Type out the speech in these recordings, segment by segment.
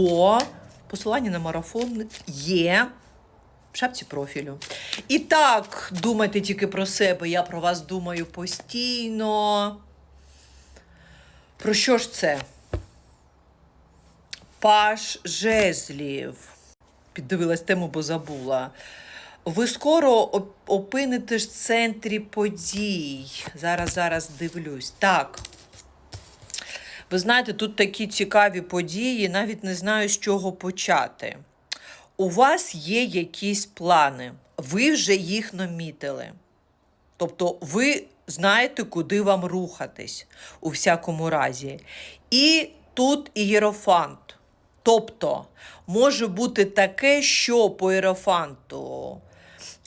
О, посилання на марафон є в шапці профілю. І так, думайте тільки про себе. Я про вас думаю постійно. Про що ж це? Паш жезлів. Піддивилась тему, бо забула. Ви скоро оп- опинитесь в центрі подій. Зараз, зараз дивлюсь. Так. Ви знаєте, тут такі цікаві події, навіть не знаю, з чого почати. У вас є якісь плани, ви вже їх намітили. Тобто ви знаєте, куди вам рухатись у всякому разі. І тут ієрофант. Тобто може бути таке, що по іерофанту.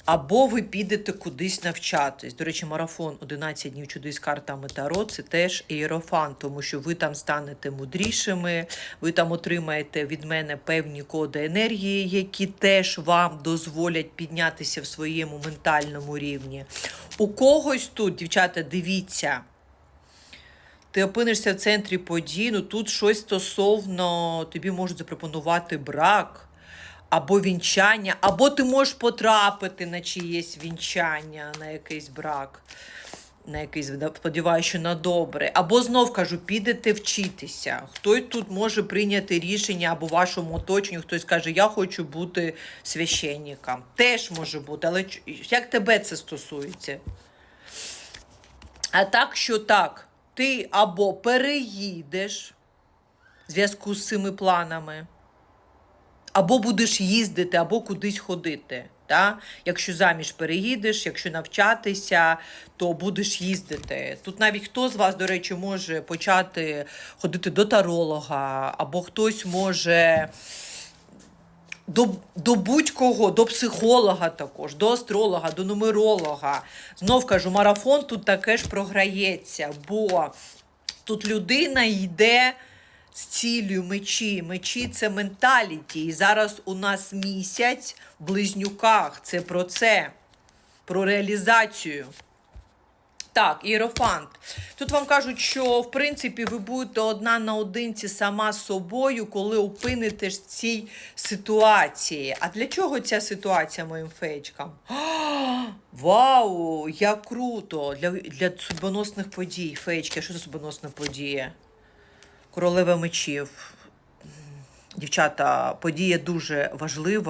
Або ви підете кудись навчатись. До речі, марафон 11 днів чудес картами Таро це теж ієрофант, тому що ви там станете мудрішими, ви там отримаєте від мене певні коди енергії, які теж вам дозволять піднятися в своєму ментальному рівні. У когось тут, дівчата, дивіться. Ти опинишся в центрі подій, ну тут щось стосовно тобі можуть запропонувати брак або вінчання, або ти можеш потрапити на чиєсь вінчання, на якийсь брак, на якийсь, сподіваюся, що на добре. Або знов кажу, підете вчитися. Хтось тут може прийняти рішення або вашому оточенні, хтось каже, я хочу бути священником. Теж може бути, але як тебе це стосується? А так, що так, ти або переїдеш в зв'язку з цими планами, або будеш їздити, або кудись ходити. Та? Якщо заміж переїдеш, якщо навчатися, то будеш їздити. Тут навіть хто з вас, до речі, може почати ходити до таролога, або хтось може до, до будь-кого, до психолога також, до астролога, до нумеролога. Знов кажу, марафон тут таке ж програється, бо тут людина йде з цілею мечі. Мечі це менталіті. І зараз у нас місяць в близнюках. Це про це, про реалізацію. Так, іерофант. Тут вам кажуть, що в принципі ви будете одна наодинці сама з собою, коли опинитесь в цій ситуації. А для чого ця ситуація моїм феєчкам? Вау! Як круто! Для, для судьбоносних подій. Феєчки, що за судьбоносна подія? Королева мечів. Дівчата, подія дуже важлива.